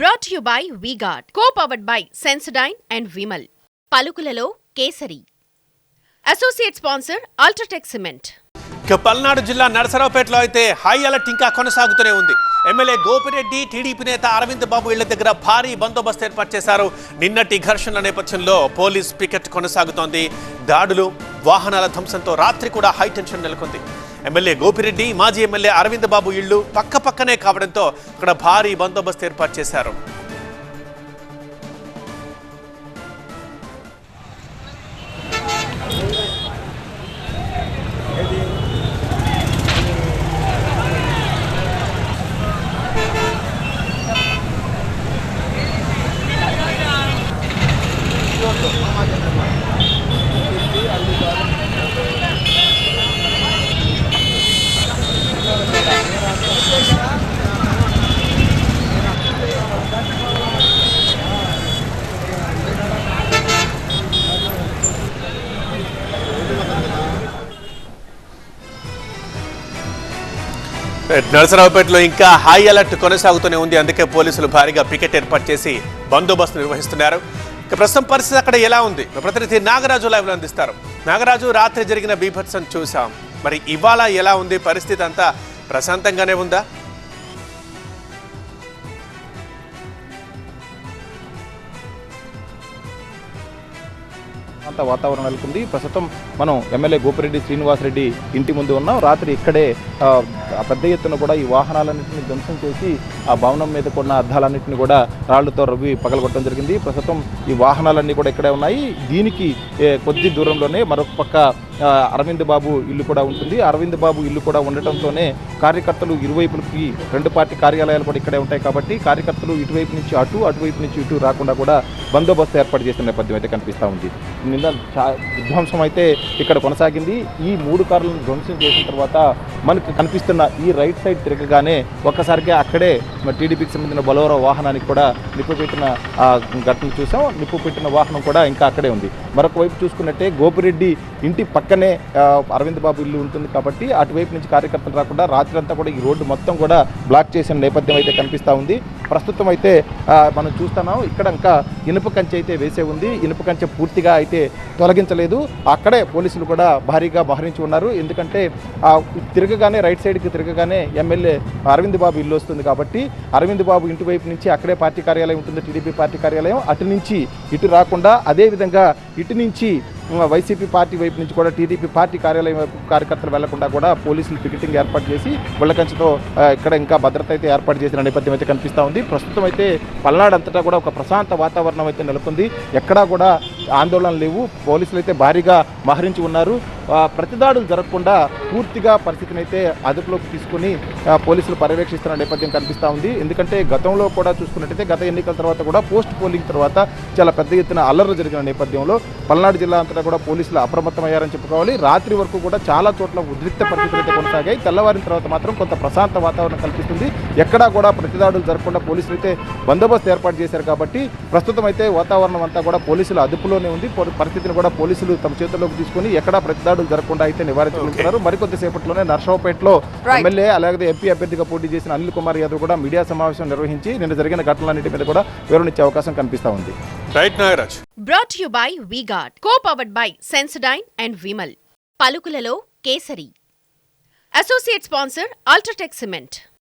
Brought you by V Guard co powered by Sensodyne and Vimal పలుకులలో Kesari. Associate sponsor UltraTech cement ఇక పల్నాడు జిల్లా నరసరావుపేటలో అయితే high alert ఇంకా కొనసాగుతూనే ఉంది. ఎమ్మెల్యే గోపిరెడ్డి టీడీపీ నేత అరవింద్ బాబు ఇళ్ళ దగ్గర భారీ బందోబస్తు ఏర్పాటు చేశారు. నిన్నటి ఘర్షణల నేపథ్యంలో పోలీస్ పికెట్ కొనసాగుతోంది. దాడులు వాహనాల ధ్వంసంతో రాత్రి కూడా హై టెన్షన్ నెలకొంది. ఎమ్మెల్యే గోపిరెడ్డి మాజీ ఎమ్మెల్యే అరవింద్ బాబు ఇళ్ళు పక్క పక్కనే కావడంతో అక్కడ భారీ బందోబస్తు ఏర్పాటు చేశారు. నరసరావుపేటలో ఇంకా హై అలర్ట్ కొనసాగుతూనే ఉంది. అందుకే పోలీసులు భారీగా పికెట్ ఏర్పాటు చేసి బందోబస్తు నిర్వహిస్తున్నారు. ఇక ప్రస్తుతం పరిస్థితి అక్కడ ఎలా ఉంది? ప్రతినిధి నాగరాజు లైవ్లో అందిస్తారు. నాగరాజు రాత్రి జరిగిన బీభత్సం చూసాం మరి ఇవాళ ఎలా ఉంది? పరిస్థితి అంతా ప్రశాంతంగానే ఉందా? అంత వాతావరణం నెలకొంది. ప్రస్తుతం మనం ఎమ్మెల్యే గోపిరెడ్డి శ్రీనివాసరెడ్డి ఇంటి ముందు ఉన్నాం. రాత్రి ఇక్కడే పెద్ద ఎత్తున కూడా ఈ వాహనాలన్నింటినీ ధ్వంసం చేసి ఆ భవనం మీద కొన్న అద్దాలన్నింటినీ కూడా రాళ్ళతో రవ్వి పగలగొట్టడం జరిగింది. ప్రస్తుతం ఈ వాహనాలన్నీ కూడా ఇక్కడే ఉన్నాయి. దీనికి కొద్ది దూరంలోనే మరొక పక్క అరవింద్ బాబు ఇల్లు కూడా ఉంటుంది. అరవింద్ బాబు ఇల్లు కూడా ఉండటంతోనే కార్యకర్తలు ఇరువైపులకి రెండు పార్టీ కార్యాలయాలు కూడా ఇక్కడే ఉంటాయి కాబట్టి కార్యకర్తలు ఇటువైపు నుంచి అటు అటువైపు నుంచి ఇటు రాకుండా కూడా బందోబస్తు ఏర్పాటు చేసిన నేపథ్యం అయితే కనిపిస్తూ ఉంది. నిన్న చా- విధ్వంసం అయితే ఇక్కడ కొనసాగింది. ఈ మూడు కార్లను ధ్వంసం చేసిన తర్వాత మనకి కనిపిస్తున్న ఈ రైట్ సైడ్ తిరగగానే ఒక్కసారిగా అక్కడే టీడీపీకి సంబంధించిన బలోరా వాహనానికి కూడా నిప్పు పెట్టిన ఘటన చూసాం. నిప్పు పెట్టిన వాహనం కూడా ఇంకా అక్కడే ఉంది. మరొక వైపు చూసుకున్నట్టే గోపిరెడ్డి ఇంటి పక్కనే అరవింద్ బాబు ఇల్లు ఉంటుంది కాబట్టి అటువైపు నుంచి కార్యకర్తలు రాకుండా రాత్రి అంతా కూడా ఈ రోడ్డు మొత్తం కూడా బ్లాక్ చేసిన నేపథ్యం అయితే కనిపిస్తూ ఉంది. ప్రస్తుతం అయితే మనం చూస్తున్నాం ఇక్కడ ఇంకా ఇనుప కంచె అయితే వేసే ఉంది. ఇనుప కంచె పూర్తిగా అయితే తొలగించలేదు. అక్కడే పోలీసులు కూడా భారీగా మహరించి ఉన్నారు. ఎందుకంటే తిరగగానే రైట్ సైడ్కి తిరగగానే ఎమ్మెల్యే అరవింద్ బాబు ఇల్లు వస్తుంది కాబట్టి అరవింద్ బాబు ఇంటి వైపు నుంచి అక్కడే పార్టీ కార్యాలయం ఉంటుంది టీడీపీ పార్టీ కార్యాలయం. అటు నుంచి ఇటు రాకుండా అదేవిధంగా ఇటు నుంచి వైసీపీ పార్టీ వైపు నుంచి కూడా టీడీపీ పార్టీ కార్యాలయం వైపు కార్యకర్తలు వెళ్ళకుండా కూడా పోలీసులు పికెటింగ్ ఏర్పాటు చేసి వెళ్ళకంచతో ఇక్కడ ఇంకా భద్రత అయితే ఏర్పాటు చేసిన నేపథ్యం అయితే కనిపిస్తూ ఉంది. ప్రస్తుతం అయితే పల్నాడు అంతటా కూడా ఒక ప్రశాంత వాతావరణం అయితే నెలకొంది. ఎక్కడా కూడా ఆందోళన లేవు. పోలీసులు అయితే భారీగా మహరించి ఉన్నారు. ప్రతిదాడులు జరగకుండా పూర్తిగా పరిస్థితిని అయితే అదుపులోకి తీసుకుని పోలీసులు పర్యవేక్షిస్తున్న నేపథ్యం కనిపిస్తూ ఉంది. ఎందుకంటే గతంలో కూడా చూసుకున్నట్టయితే గత ఎన్నికల తర్వాత కూడా పోస్ట్ పోలింగ్ తర్వాత చాలా పెద్ద ఎత్తున అల్లర్లు జరిగిన నేపథ్యంలో పల్నాడు జిల్లా అంతటా కూడా పోలీసులు అప్రమత్తమయ్యారని చెప్పుకోవాలి. రాత్రి వరకు కూడా చాలా చోట్ల ఉద్రిక్త పరిస్థితులు అయితే కొనసాగాయి. తెల్లవారిన తర్వాత మాత్రం కొంత ప్రశాంత వాతావరణం కల్పిస్తుంది. ఎక్కడా కూడా ప్రతిదాడులు జరగకుండా పోలీసులు అయితే బందోబస్తు ఏర్పాటు చేశారు కాబట్టి ప్రస్తుతం అయితే వాతావరణం అంతా కూడా పోలీసుల అదుపులోనే ఉంది. పరిస్థితిని కూడా పోలీసులు తమ చేతుల్లోకి తీసుకొని ఎక్కడా ప్రతిదాడులు జరగకుండా అయితే నివారించగలుగుతున్నారు. మరికొద్ది సేపట్లోనే నర్సరావుపేటలో ఎమ్మెల్యే అలాగే ఎంపీ అభ్యర్థిగా పోటీ చేసిన అనిల్ కుమార్ యాదవ్ కూడా మీడియా సమావేశం నిర్వహించి నిన్న జరిగిన ఘటనలన్నిటి మీద కూడా వివరణ అవకాశం కనిపిస్తా ఉంది. Right Nagaraj brought you by V Guard co powered by Sensodyne and Vimal పలుకులలో Kesari. Associate sponsor UltraTech cement